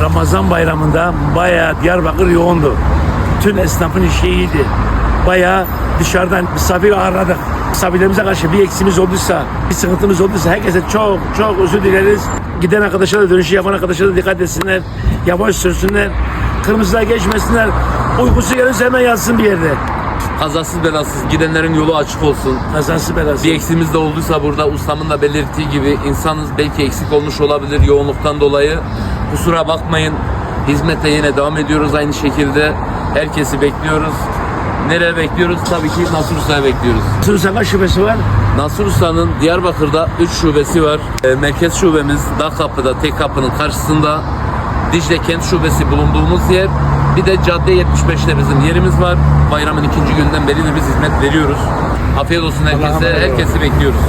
Ramazan bayramında bayağı Diyarbakır yoğundu. Tüm esnafın işi iyiydi. Bayağı dışarıdan misafir ağırladık. Misafirlerimize karşı bir eksimiz olduysa, bir sıkıntımız olduysa herkese çok çok özür dileriz. Giden arkadaşlara da dönüşü yapan arkadaşlara da dikkat etsinler. Yavaş sürsünler. Kırmızılar geçmesinler. Uykusu gelirse hemen yatsın bir yerde. Kazasız belasız gidenlerin yolu açık olsun. Kazası belası. Bir eksiğimiz de olduysa burada ustamın da belirttiği gibi insanız belki eksik olmuş olabilir yoğunluktan dolayı. Kusura bakmayın. Hizmete yine devam ediyoruz aynı şekilde. Herkesi bekliyoruz. Nereye bekliyoruz? Tabii ki Nasır Usta'ya bekliyoruz. Sırsan kaç şubesi var? Nasır Usta'nın Diyarbakır'da 3 şubesi var. E, merkez şubemiz Dağ Kapı'da, tek kapının karşısında. Dicle Kent Şubesi bulunduğumuz yer. Bir de Cadde 75'te bizim yerimiz var. Bayramın ikinci günden beri de biz hizmet veriyoruz. Afiyet olsun herkese. Herkesi bekliyoruz.